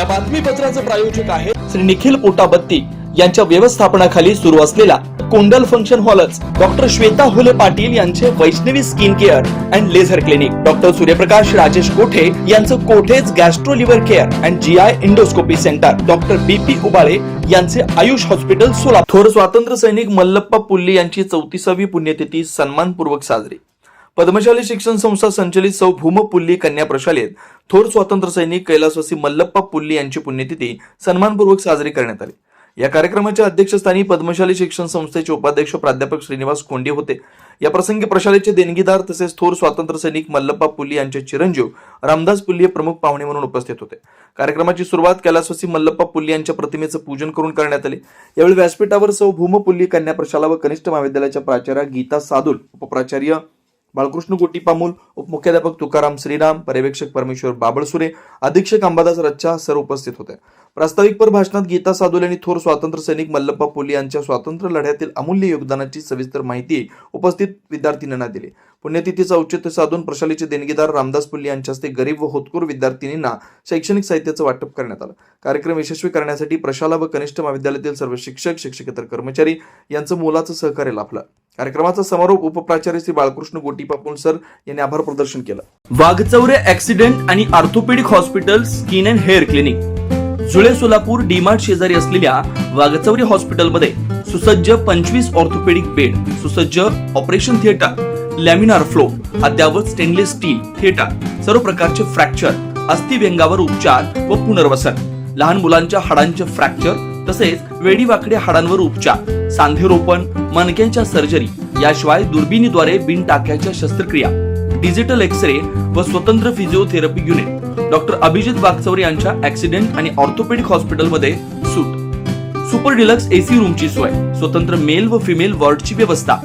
या बातमीपत्राचे प्रायोजक आहे श्री निखिल पोटाबत्ती यांच्या व्यवस्थापनाखाली सुरू असलेला कोंडल फंक्शन हॉलच डॉक्टर श्वेता हुले पाटील यांचे Vaishnavi skin care and laser clinic. Doctor Suryaprakash Rajesh Kothe यांचं कोठेज gastro liver care and G I endoscopy centre. Doctor B P Ubale यांचे आयुष हॉस्पिटल सोलापूर. थोर स्वातंत्र्य सैनिक मल्लप्पा पुल्ली यांची चौतीसावी पुण्यतिथी सन्मानपूर्वक साजरी. पद्मशाली शिक्षण संस्था संचलित सौ भूमपुल्ली कन्या प्रशालेत थोर स्वातंत्र्य सैनिक कैलासवासी मल्लप्पा पुल्ली यांची पुण्यतिथी सन्मानपूर्वक साजरी करण्यात आली. या कार्यक्रमाच्या अध्यक्षस्थानी पद्मशाली शिक्षण संस्थेचे उपाध्यक्ष प्राध्यापक श्रीनिवास कोंडे होते. या प्रसंगी प्रशालेचे देणगीदार तसेच थोर स्वातंत्र्य सैनिक मल्लप्पा पुल्ली यांचे चिरंजीव रामदास पुल्ली हे प्रमुख पाहुणे म्हणून उपस्थित होते. कार्यक्रमाची सुरुवात कैलासवासी मल्लप्पा पुल्ली यांच्या प्रतिमेचं पूजन करून करण्यात आले. यावेळी व्यासपीठावर सौ भूमपुल्ली कन्या प्रशाला व कनिष्ठ महाविद्यालयाच्या प्राचार्या गीता सादुल उपप्राचार्य बाळकृष्ण गोटी पामूल उपमुख्याध्यापक तुकाराम श्रीराम पर्यवेक्षक परमेश्वर बाबळसुरे अधीक्षक अंबादास रच्चा सर उपस्थित होते. प्रास्ताविकपर भाषणात गीता सादुल यांनी थोर स्वातंत्र्य सैनिक मल्लप्पा पोली यांच्या स्वातंत्र्य लढ्यातील अमूल्य योगदानाची सविस्तर माहिती उपस्थित विद्यार्थिनींना दिली. पुण्यतिथीचं औचित्य साधून प्रशालेचे देणगीदार रामदास पुल्ले यांच्या हस्ते गरीब व होतकूर विद्यार्थिनींना शैक्षणिक साहित्याचं वाटप करण्यात आलं. कार्यक्रम यशस्वी करण्यासाठी प्रशाला व कनिष्ठ महाविद्यालयातील सर्व शिक्षक शिक्षकेतर कर्मचारी यांचं मोलाचं सहकार्य लाभलं. कार्यक्रमाचा समारोप उपप्राचार्य श्री बाळकृष्ण गोटी पापून सर यांनी आभार प्रदर्शन केलं. वाघचौरे ऍक्सिडेंट आणि orthopaedic hospital skin and hair clinic. जुळे सोलापूर डीमार्ट शेजारी असलेल्या वाघचौरी हॉस्पिटलमध्ये सुसज्ज पंचवीस ऑर्थोपेडिक बेड सुसज्ज ऑपरेशन थिएटर लॅमिनार फ्लो अद्यावत स्टेनलेस स्टील थिएटर सर्व प्रकारचे फ्रॅक्चर अस्थिव्यंगावर उपचार व पुनर्वसन. लहान मुलांच्या हाडांचे फ्रॅक्चर तसेच वेडीवाकड्या हाडांवर उपचार सांधेरोपण मणक्यांच्या सर्जरी याशिवाय दुर्बिणीद्वारे बिन टाक्याच्या शस्त्रक्रिया डिजिटल एक्स रे व स्वतंत्र physiotherapy unit doctor Abhijit Waghchaure यांच्या ऍक्सिडेंट आणि ऑर्थोपेडिक हॉस्पिटलमध्ये सूट सुपर डिलक्स एसी रूमची सोय स्वतंत्र मेल व फिमेल वॉर्डची व्यवस्था.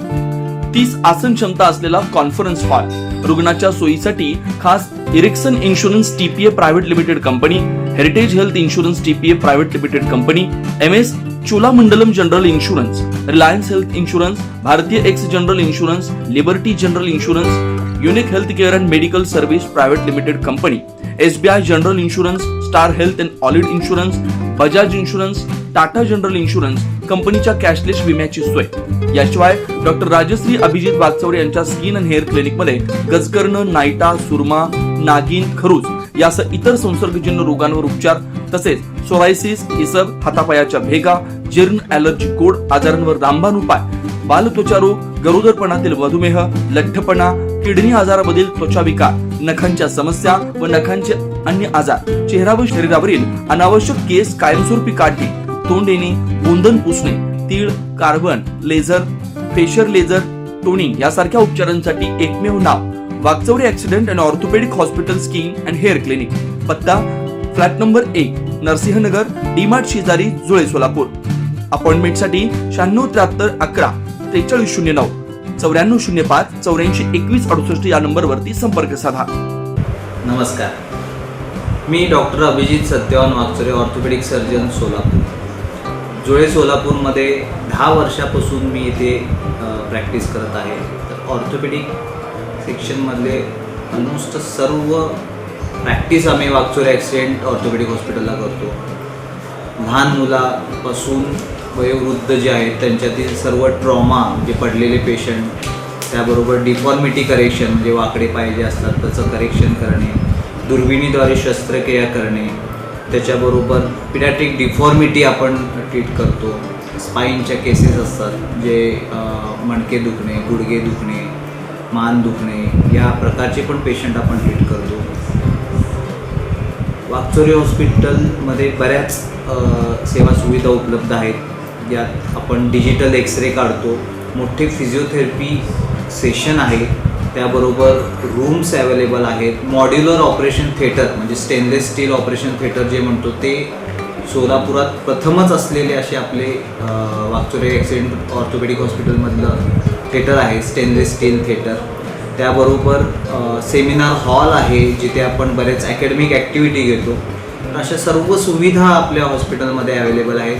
तीस आसन क्षमता असलेला कॉन्फरन्स हॉल रुग्णाच्या सोयीसाठी खास Ericson insurance TPA private limited company heritage health insurance TPA private limited company M S Cholamandalam general insurance Reliance health insurance भारतीय AXA general insurance Liberty general insurance unique health care and medical service private limited company SBI general insurance star health and allied insurance Bajaj insurance Tata general insurance कंपनीच्या cashless विम्याची सोय. याशिवाय doctor Rajashree Abhijit Waghchaure यांच्या skin and hair क्लिनिकमध्ये गजकर्ण नायटा सुरमा नागिन खरूज यासह इतर संसर्गजन्य रोगांवर उपचार तसेच सोरायसिस इसब हातापायाच्या भेगा जीर्ण ॲलर्जी कोड आजारांवर रामबाण उपाय बालत्वचा रोग गरोदरपणातील मधुमेह लठ्ठपणा किडनी आजारामधील त्वचा विकार नखांच्या समस्या व नखांचे अन्य आजार चेहरा व शरीरावरील अनावश्यक केस कायमस्वरूपी काढणे तोंड येणे गोंधन पुसणे तीळ कार्बन लेझर फेशर लेझर टोनिंग यासारख्या उपचारांसाठी एकमेव नाव. Waghchaure accident and orthopaedic hospital skin and hair clinic. पत्ता फ्लॅट नंबर एक नरसिंहनगर डीमार्ट शेजारी जुळे सोलापूर. अपॉइंटमेंटसाठी शहाण्णव त्र्याहत्तर अकरा त्रेचाळीस शून्य नऊ. चौऱ्याण्णव शून्य पाच चौऱ्याऐंशी एकवीस अडुसष्ट या नंबरवरती संपर्क साधा. नमस्कार. मी doctor Abhijit Satyawan Waghchaure orthopaedic surgeon Solapur. Jule सोलापूरमध्ये दहा वर्षापासून मी इथे प्रॅक्टिस करत आहे. तर ऑर्थोपेडिक सेक्शनमधले ऑलमोस्ट सर्व प्रॅक्टिस आम्ही वागचोरे ॲक्सिडेंट ऑर्थोपेडिक हॉस्पिटलला करतो. लहान मुलापासून वयोवृद्ध जे आहेत त्यांच्यातील सर्व ट्रॉमा जे पडलेले पेशंट त्याबरोबर डिफॉर्मिटी करेक्शन म्हणजे वाकडे पाय जे असतात त्याचं करेक्शन करणे दुर्बिणीद्वारे शस्त्रक्रिया करणे त्याच्याबरोबर पिडॅट्रिक डिफॉर्मिटी आपण ट्रीट करतो. स्पाईनच्या केसेस असतात जे मणके दुखणे गुडघे दुखणे मान दुखणे या प्रकारचे पण पेशंट आपण ट्रीट करतो. वागचोरी हॉस्पिटलमध्ये बऱ्याच सेवा सुविधा उपलब्ध आहेत. यात आपण डिजिटल एक्स रे काढतो. मोठे फिजिओथेरपी सेशन आहे. त्याबरोबर रूम्स अवेलेबल आहेत. मॉड्युलर ऑपरेशन थिएटर म्हणजे स्टेनलेस स्टील ऑपरेशन थिएटर जे म्हणतो ते सोलापुरात प्रथमच असलेले असे आपले वाक्चुरे वागचोरे ॲक्सिडेंट ऑर्थोपेडिक हॉस्पिटलमधलं थिएटर आहे स्टेनलेस स्टील थिएटर त्याबरोबर सेमिनार हॉल आहे जिथे आपण बरेच अकॅडमिक ॲक्टिव्हिटी घेतो. तर अशा सर्व सुविधा आपल्या हॉस्पिटलमध्ये अवेलेबल आहेत.